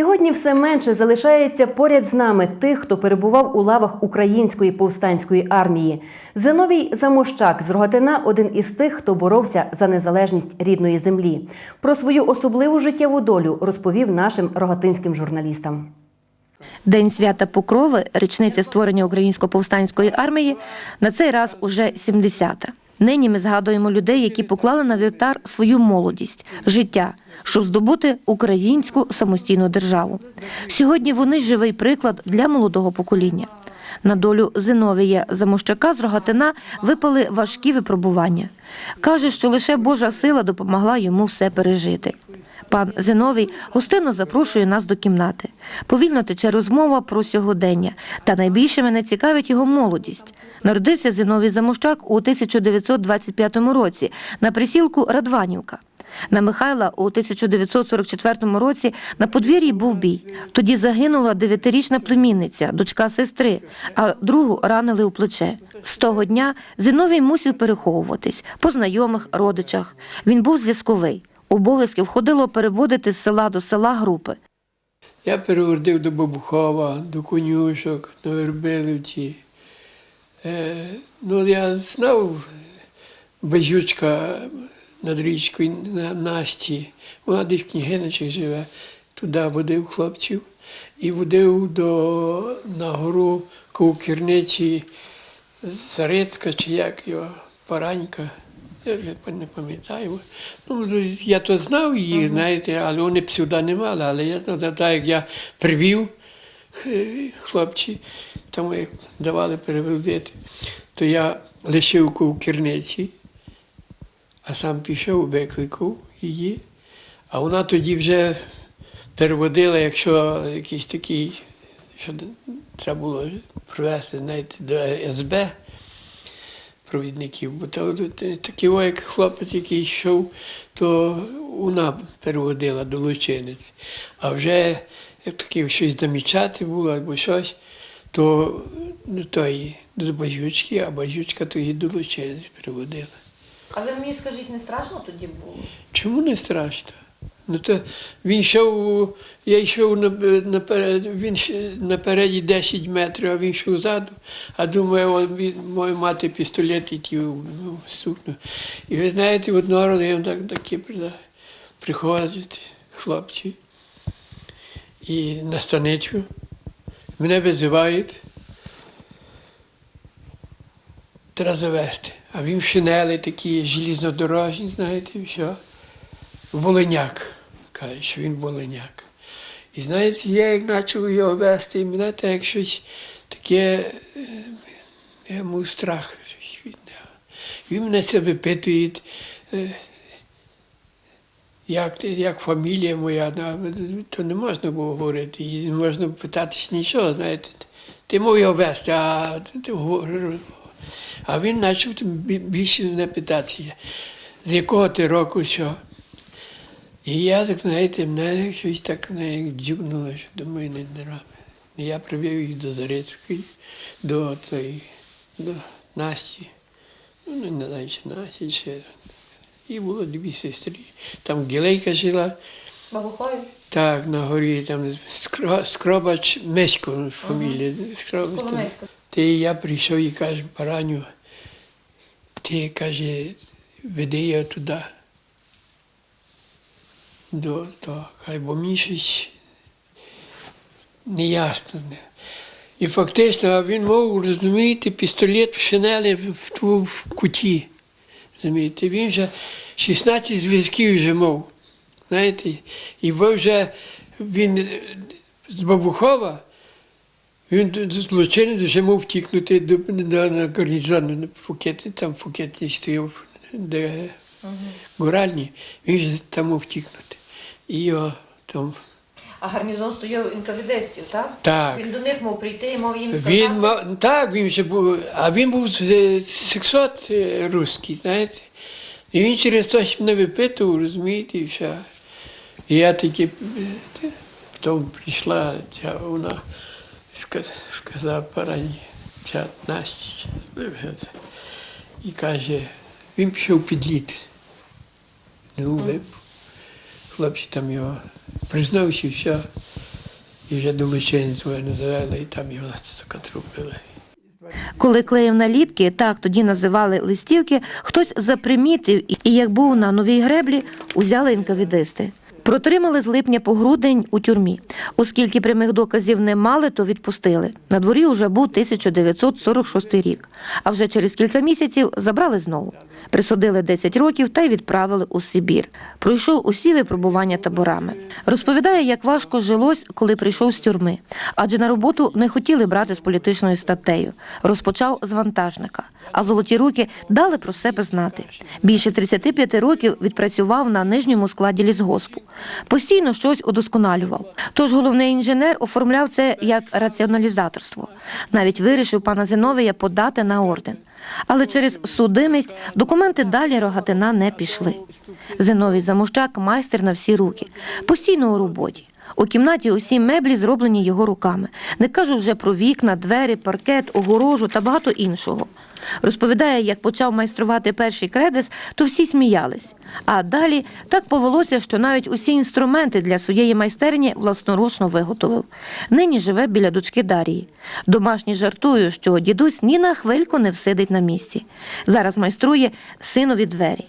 Сьогодні все менше залишається поряд з нами тих, хто перебував у лавах української повстанської армії. Зиновій Замощак з Рогатина один із тих, хто боровся за незалежність рідної землі. Про свою особливу життєву долю розповів нашим рогатинським журналістам. День свята Покрови, річниця створення української повстанської армії, на цей раз уже 70-та. Нині ми згадуємо людей, які поклали на вівтар свою молодість, життя, щоб здобути українську самостійну державу. Сьогодні вони живий приклад для молодого покоління. На долю Зиновія Замощака з Рогатина випали важкі випробування. Каже, що лише Божа сила допомогла йому все пережити. Пан Зиновій гостинно запрошує нас до кімнати. Повільно тече розмова про сьогодення, та найбільше мене цікавить його молодість. Народився Зиновій Замощак у 1925 році на присілку Радванівка. На Михайла у 1944 році на подвір'ї був бій. Тоді загинула дев'ятирічна племінниця, дочка сестри, а другу ранили у плече. З того дня Зиновій мусив переховуватись по знайомих родичах. Він був зв'язковий. Обов'язки входило переводити з села до села групи. Я перевердив до Бабухова, до конюшок, на Вербилівці. Е, ну, я знав Бажючка над річкою на Насті. Вона десь в княгиничах живе. Туди водив хлопців і водив до, на гору Ковкірниці Зарецька чи як його, Паранька. Я не пам'ятаю. Ну, я то знав їх, знаєте, але вони б сюди не мали. Але я знав, так як я привів е, хлопці, тому як давали переводити, то я лишив в керниці, а сам пішов, викликав її. А вона тоді вже переводила, якщо якийсь такий, що треба було привезти знаєте, до СБ провідників. Бо то, такий як хлопець, який йшов, то вона переводила до лучинець. А вже як таке щось замічати було або щось, то тої, до бажючки, а бажючка то її до лучинець переводила. А ви мені скажіть, не страшно тоді було? Чому не страшно? Ну то він йшов, я йшов наперед, він напереді 10 метрів, а він йшов ззаду, а думаю, він має мати пістолет, який ну, стукнув. І ви знаєте, одного разу я так, такі при- приходять хлопці і на станицю, мене визивають, треба завести. А він шинели такі желізнодорожні, знаєте, і все. Волиняк. Каже, що він волиняк. І знаєте, я як почав його вести, і мене так як щось таке, я йому страх. Він мене це випитує, як, як фамілія моя, то не можна було говорити, і не можна питатись нічого, знаєте. Ти мов його вести, а, ти а він почав більше не питатися, з якого ти року що. І я так, знаєте, мене щось так не дюкнуло, що думаю, не, робить. Я привів їх до Зарецької, до цієї, до Насті. Ну, не знаю, чи Насті, чи. І було дві сестри. Там Гілейка жила, Бабухою? так, на горі, там Скробач Месько фамілія. Скробач. Ти я прийшов і каже, Параню, ти каже, веди його туди. До того, хай бо мені щось неясно. І фактично він мав розумієте, пістолет в шинелі в, в, ту- в куті. Розумієте, він вже 16 зв'язків вже мав. Знаєте, і ви вже він з Бабухова. Він злочинець вже мав втікнути до, до, на гарнізон на Фукеті, там Фукеті стояв, де Гуральні, він ж там мав втікнути. І його там. А гарнізон стояв інкавідестів, так? Так. Він до них мав прийти і мав їм сказати. Він мав, так, він вже був, а він був з 600 русський, знаєте. І він через те, що мене випитував, розумієте, і все. І я таки, е, потім прийшла ця вона, ска- сказала парані, ця Настя, і каже, він пішов під лід. Ну. Хлопці там його признався, все. І вже до не довели, і там його закатрупили. Коли клеїв наліпки, так тоді називали листівки, хтось запримітив і, як був на новій греблі, узяли інкавідисти. Протримали з липня по грудень у тюрмі. Оскільки прямих доказів не мали, то відпустили. На дворі вже був 1946 рік. А вже через кілька місяців забрали знову. Присудили 10 років та й відправили у Сибір. Пройшов усі випробування таборами. Розповідає, як важко жилось, коли прийшов з тюрми. Адже на роботу не хотіли брати з політичною статтею. Розпочав з вантажника. А золоті руки дали про себе знати. Більше 35 років відпрацював на нижньому складі лісгоспу. Постійно щось удосконалював. Тож головний інженер оформляв це як раціоналізаторство. Навіть вирішив пана Зиновія подати на орден. Але через судимість документи далі рогатина не пішли. Зиновій Замощак майстер на всі руки, постійно у роботі. У кімнаті усі меблі зроблені його руками. Не кажу вже про вікна, двері, паркет, огорожу та багато іншого. Розповідає, як почав майструвати перший кредис, то всі сміялись. А далі так повелося, що навіть усі інструменти для своєї майстерні власноручно виготовив. Нині живе біля дочки Дарії. Домашні жартую, що дідусь ні на хвильку не всидить на місці. Зараз майструє синові двері.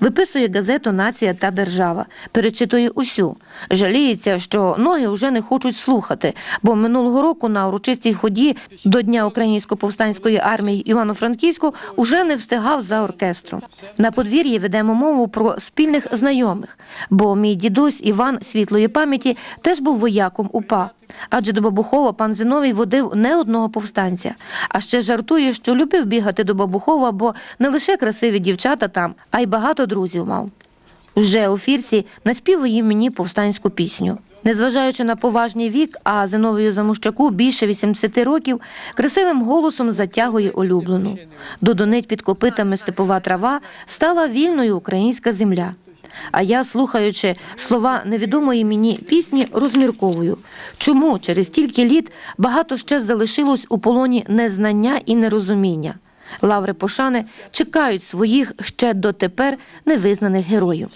Виписує газету Нація та держава, перечитує усю. Жаліється, що ноги вже не хочуть слухати, бо минулого року на урочистій ході до Дня Українсько-повстанської армії Івано-Франківську уже не встигав за оркестром. На подвір'ї ведемо мову про спільних знайомих, бо мій дідусь Іван світлої пам'яті теж був вояком УПА. Адже до Бабухова пан Зиновій водив не одного повстанця. А ще жартує, що любив бігати до Бабухова, бо не лише красиві дівчата там, а й багато друзів мав. Вже у фірці наспівує мені повстанську пісню. Незважаючи на поважний вік, а Зиновію Замущаку більше 80 років, красивим голосом затягує улюблену. Додонить під копитами степова трава стала вільною українська земля. А я, слухаючи слова невідомої мені пісні, розмірковую, чому через стільки літ багато ще залишилось у полоні незнання і нерозуміння. Лаври пошани чекають своїх ще дотепер невизнаних героїв.